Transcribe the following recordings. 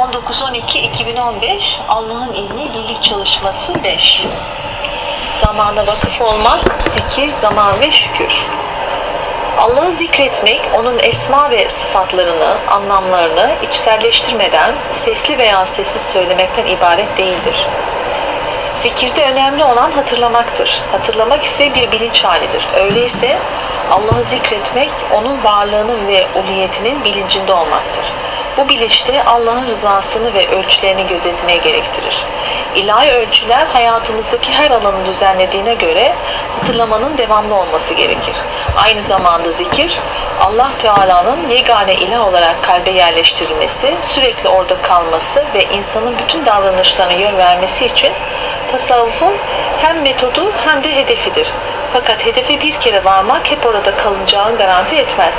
19-12-2015 Allah'ın ilmi birlik çalışması 5 Zamana vakıf olmak, zikir, zaman ve şükür. Allah'ı zikretmek, onun esma ve sıfatlarını, anlamlarını içselleştirmeden sesli veya sessiz söylemekten ibaret değildir. Zikirde önemli olan hatırlamaktır. Hatırlamak ise bir bilinç halidir. Öyleyse Allah'ı zikretmek, onun varlığının ve uliyetinin bilincinde olmaktır. Bu bilinçte Allah'ın rızasını ve ölçülerini gözetmeye gerektirir. İlahi ölçüler hayatımızdaki her alanı düzenlediğine göre hatırlamanın devamlı olması gerekir. Aynı zamanda zikir, Allah Teala'nın yegane ilah olarak kalbe yerleştirilmesi, sürekli orada kalması ve insanın bütün davranışlarına yön vermesi için tasavvufun hem metodu hem de hedefidir. Fakat hedefe bir kere varmak hep orada kalınacağını garanti etmez.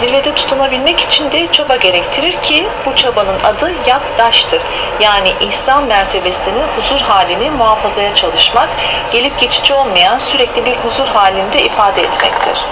Zirvede tutunabilmek için de çaba gerektirir ki bu çabanın adı yaddaştır. Yani ihsan mertebesini, huzur halini muhafazaya çalışmak, gelip geçici olmayan sürekli bir huzur halinde ifade etmektir.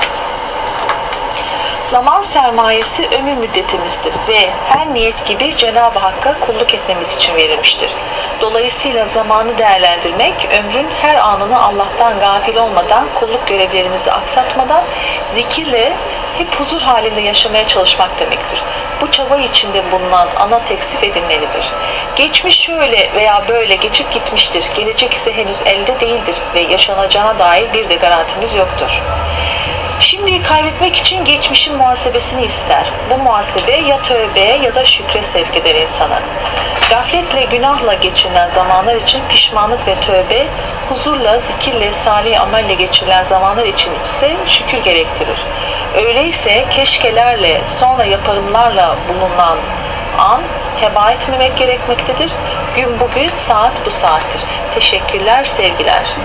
Zaman sermayesi ömür müddetimizdir ve her niyet gibi Cenab-ı Hakk'a kulluk etmemiz için verilmiştir. Dolayısıyla zamanı değerlendirmek, ömrün her anını Allah'tan gafil olmadan, kulluk görevlerimizi aksatmadan, zikirle hep huzur halinde yaşamaya çalışmak demektir. Bu çaba içinde bulunan ana teksif edilmelidir. Geçmiş şöyle veya böyle geçip gitmiştir. Gelecek ise henüz elde değildir ve yaşanacağına dair bir de garantimiz yoktur. Şimdiyi kaybetmek için geçmişin muhasebesini ister. Bu muhasebe ya tövbe ya da şükre sevk eder insanı. Gafletle, günahla geçirilen zamanlar için pişmanlık ve tövbe, huzurla, zikirle, salih amelle geçirilen zamanlar için ise şükür gerektirir. Öyleyse keşkelerle, sonra yaparımlarla bulunan an heba etmemek gerekmektedir. Gün bugün, saat bu saattir. Teşekkürler, sevgiler.